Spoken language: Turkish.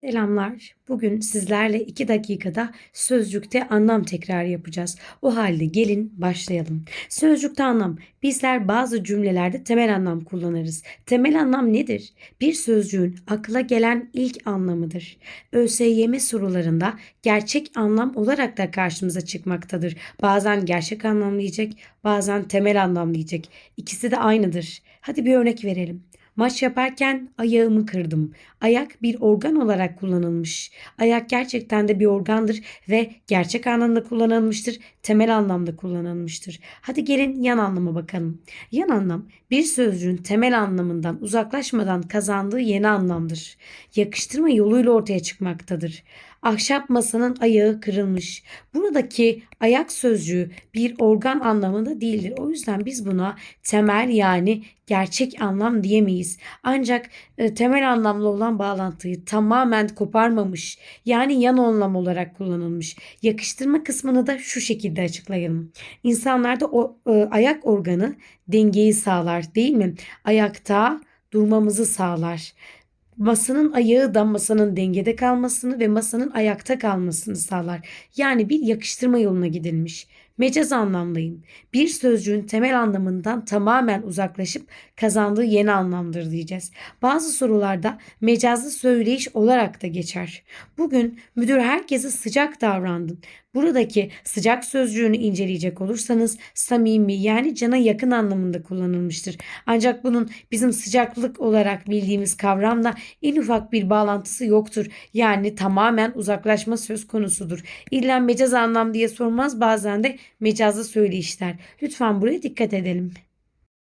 Selamlar. Bugün sizlerle 2 dakikada sözcükte anlam tekrarı yapacağız. O halde gelin başlayalım. Sözcükte anlam. Bizler bazı cümlelerde temel anlam kullanırız. Temel anlam nedir? Bir sözcüğün akla gelen ilk anlamıdır. ÖSYM sorularında gerçek anlam olarak da karşımıza çıkmaktadır. Bazen gerçek anlamlayacak, bazen temel anlamlayacak. İkisi de aynıdır. Hadi bir örnek verelim. Maç yaparken ayağımı kırdım. Ayak bir organ olarak kullanılmış. Ayak gerçekten de bir organdır ve gerçek anlamda kullanılmıştır, temel anlamda kullanılmıştır. Hadi gelin yan anlama bakalım. Yan anlam bir sözcüğün temel anlamından uzaklaşmadan kazandığı yeni anlamdır. Yakıştırma yoluyla ortaya çıkmaktadır. Ahşap masanın ayağı kırılmış. Buradaki ayak sözcüğü bir organ anlamında değildir. O yüzden biz buna temel yani gerçek anlam diyemeyiz. Ancak e, temel anlamlı olan bağlantıyı tamamen koparmamış yani yan anlam olarak kullanılmış. Yakıştırma kısmını da şu şekilde açıklayalım. İnsanlarda o e, ayak organı dengeyi sağlar değil mi? Ayakta durmamızı sağlar. Masanın ayağı da masanın dengede kalmasını ve masanın ayakta kalmasını sağlar. Yani bir yakıştırma yoluna gidilmiş. Mecaz anlamdayım. Bir sözcüğün temel anlamından tamamen uzaklaşıp kazandığı yeni anlamdır diyeceğiz. Bazı sorularda mecazlı söyleyiş olarak da geçer. Bugün müdür herkese sıcak davrandı. Buradaki sıcak sözcüğünü inceleyecek olursanız samimi yani cana yakın anlamında kullanılmıştır. Ancak bunun bizim sıcaklık olarak bildiğimiz kavramla en ufak bir bağlantısı yoktur. Yani tamamen uzaklaşma söz konusudur. İlla mecaz anlam diye sormaz bazen de mecazlı söyleyişler. Lütfen buraya dikkat edelim.